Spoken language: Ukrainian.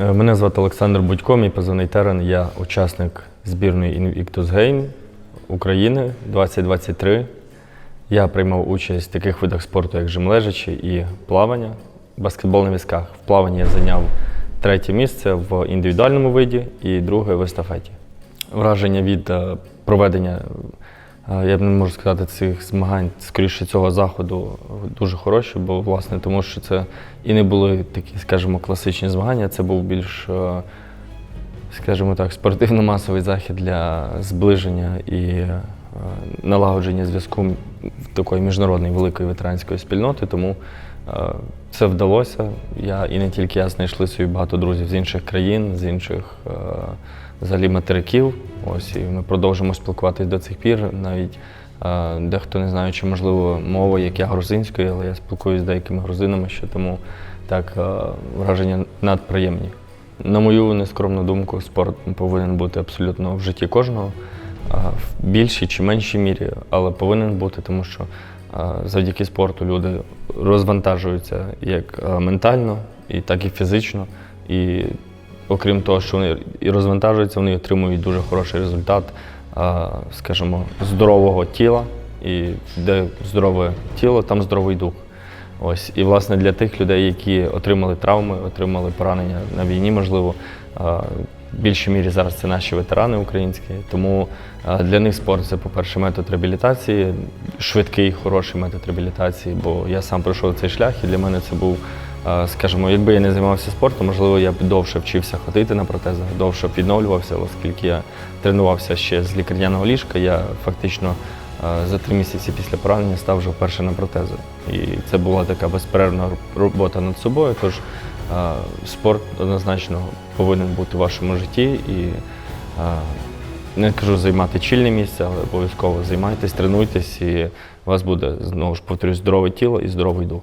Е, Мене звати Олександр Будько, мій позивний терен. Я учасник збірної Invictus Game України 2023. Я приймав участь в таких видах спорту, як жимлежачі і плавання. Баскетбол на візках. В плаванні я зайняв третє місце в індивідуальному виді і друге в естафеті. Враження від е, проведення, я б не можу сказати, цих змагань, скоріше цього заходу дуже хороші, бо власне тому, що це і не були такі, скажімо, класичні змагання, це був більш, е, скажімо так, спортивно-масовий захід для зближення і е, налагодження зв'язку такої міжнародної великої ветеранської спільноти. Тому е, це вдалося. Я і не тільки я знайшли собі багато друзів з інших країн, з інших е, взагалі материків. Ось і ми продовжимо спілкуватись до цих пір. Навіть е, дехто не знає, чи можливо мова, як я грузинською, але я спілкуюся з деякими грузинами ще тому так е, враження надприємні. На мою нескромну думку, спорт повинен бути абсолютно в житті кожного, а, в більшій чи меншій мірі, але повинен бути, тому що а, завдяки спорту люди розвантажуються як а, ментально, і так і фізично. І окрім того, що вони і розвантажуються, вони отримують дуже хороший результат, скажімо, здорового тіла. І де здорове тіло, там здоровий дух. Ось і власне для тих людей, які отримали травми, отримали поранення на війні, можливо, в більшій мірі зараз це наші ветерани українські. Тому для них спорт це, по-перше, метод реабілітації, швидкий, хороший метод реабілітації, бо я сам пройшов цей шлях, і для мене це був, скажімо, якби я не займався спортом, можливо, я б довше вчився ходити на протезах, довше б відновлювався, оскільки я тренувався ще з лікарняного ліжка, я фактично. За три місяці після поранення став вже вперше на протези. І це була така безперервна робота над собою. Тож спорт однозначно повинен бути в вашому житті і не кажу займати чільне місце, але обов'язково займайтесь, тренуйтесь, і у вас буде знову ж повторюсь здорове тіло і здоровий дух.